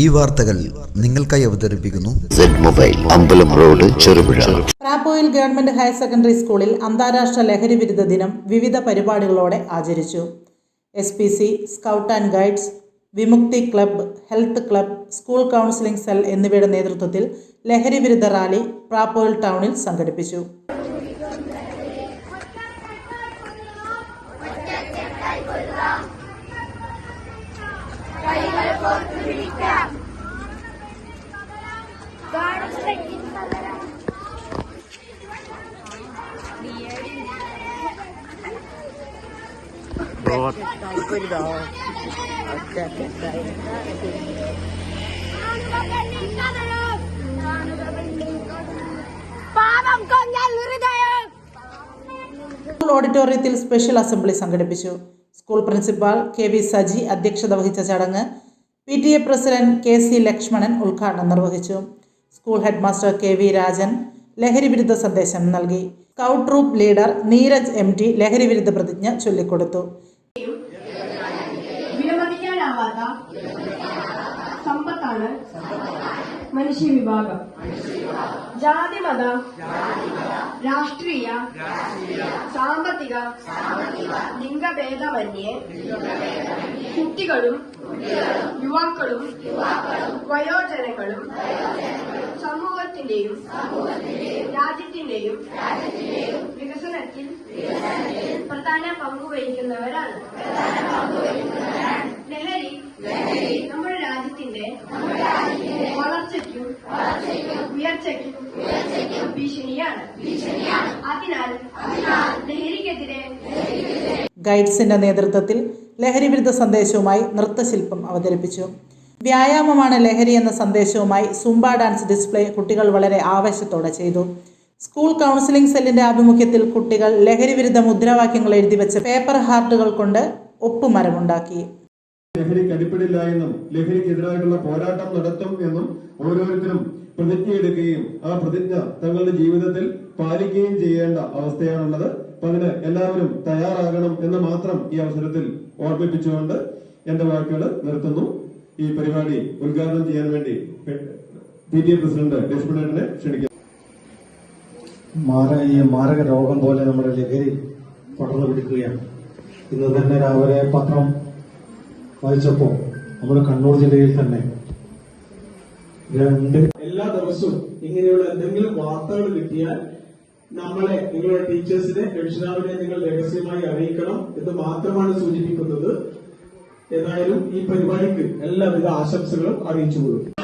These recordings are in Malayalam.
ഈ വാർത്തകൾ നിങ്ങൾക്കായി അവതരിപ്പിക്കുന്നു. മൊബൈൽ അമ്പലം road Cherupuzha. Prapoyil government higher secondary സ്കൂളിൽ അന്താരാഷ്ട്ര ലഹരി വിരുദ്ധ ദിനം വിവിധ പരിപാടികളോടെ ആചരിച്ചു. S P C scout and guides Vimukthi club health club school counselling cell എന്നിവയുടെ നേതൃത്വത്തിൽ ലഹരി വിരുദ്ധ റാലി പ്രാപ്പോയിൽ ടൗണിൽ സംഘടിപ്പിച്ചു. കൊഞ്ഞാൽ ഹൃദയം. സ്കൂൾ ഓഡിറ്റോറിയത്തിൽ സ്പെഷ്യൽ അസംബ്ലി സംഘടിപ്പിച്ചു. School principal K V Saji അധ്യക്ഷത വഹിച്ച ചടങ്ങ് P T A president K C Lakshmanan ഉദ്ഘാടനം നിർവഹിച്ചു. School headmaster K V Rajan ലഹരി വിരുദ്ധ സന്ദേശം നൽകി. Scout troop leader Neeraj M T ലഹരി വിരുദ്ധ പ്രതിജ്ഞ ചൊല്ലിക്കൊടുത്തു. സമ്പത്താണ് മനുഷ്യ വിഭാഗം ജാതി മത രാഷ്ട്രീയ. സാമ്പത്തിക. ലിംഗഭേദമന്യേ. കുട്ടികളും. യുവാക്കളും. വയോജനങ്ങളും. സമൂഹത്തിന്റെയും. രാജ്യത്തിന്റെയും. വികസനത്തിൽ പ്രധാന പങ്കുവഹിക്കുന്നവരാണ് ലഹരി. നമ്മുടെ വളർച്ചയ്ക്കും ഉയർച്ചയ്ക്കും ഭീഷണിയാണ്. അതിനാൽ ലഹരിക്കെതിരെ ഗൈഡ്സിന്റെ നേതൃത്വത്തിൽ ലഹരി വിരുദ്ധ സന്ദേശവുമായി നൃത്തശില്പം അവതരിപ്പിച്ചു. വ്യായാമമാണ് ലഹരി എന്ന സന്ദേശവുമായി സുംബ ഡാൻസ് ഡിസ്പ്ലേ കുട്ടികൾ വളരെ ആവേശത്തോടെ ചെയ്തു. സ്കൂൾ കൗൺസിലിംഗ് സെല്ലിന്റെ ആഭിമുഖ്യത്തിൽ കുട്ടികൾ ലഹരി വിരുദ്ധ മുദ്രാവാക്യങ്ങൾ എഴുതി വെച്ച പേപ്പർ ഹാർട്ടുകൾ കൊണ്ട് ഒപ്പുമരമുണ്ടാക്കി. ലഹരിക്ക് അടിപ്പെടില്ല എന്നും ലഹരിക്കെതിരായിട്ടുള്ള പോരാട്ടം നടത്തും എന്നും ഓരോരുത്തരും പ്രതിജ്ഞ എടുക്കുകയും ആ പ്രതിജ്ഞ തങ്ങളുടെ ജീവിതത്തിൽ പാലിക്കുകയും ചെയ്യേണ്ട അവസ്ഥയാണുള്ളത്. അപ്പൊ അതിന് എല്ലാവരും തയ്യാറാകണം എന്ന് മാത്രം ഈ അവസരത്തിൽ ഓർമ്മിപ്പിച്ചുകൊണ്ട് എന്റെ വാക്കുകൾ നിർത്തുന്നു. ഈ പരിപാടി ഉദ്ഘാടനം ചെയ്യാൻ വേണ്ടി പി ടി എ പ്രസിഡന്റ് ലക്ഷ്മണനെ ക്ഷണിക്കുന്നു. ഈ മാരക രോഗം പോലെ നമ്മുടെ ലഹരി പടർന്നു പിടിക്കുകയാണ്. ഇന്ന് തന്നെ രാവിലെ പത്രം വായിച്ചപ്പോൾ നമ്മുടെ കണ്ണൂർ ജില്ലയിൽ തന്നെ രണ്ട് എല്ലാ ദിവസവും ഇങ്ങനെയുള്ള എന്തെങ്കിലും വാർത്തകൾ കിട്ടിയാൽ നമ്മളെ നിങ്ങളുടെ ടീച്ചേഴ്സിനെ രക്ഷിതാവിനെ നിങ്ങൾ രഹസ്യമായി അറിയിക്കണം എന്ന് മാത്രമാണ് സൂചിപ്പിക്കുന്നത്. ഏതായാലും ഈ പരിപാടിക്ക് എല്ലാവിധ ആശംസകളും അറിയിച്ചു ഉരുങ്ങിലെ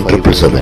triple seven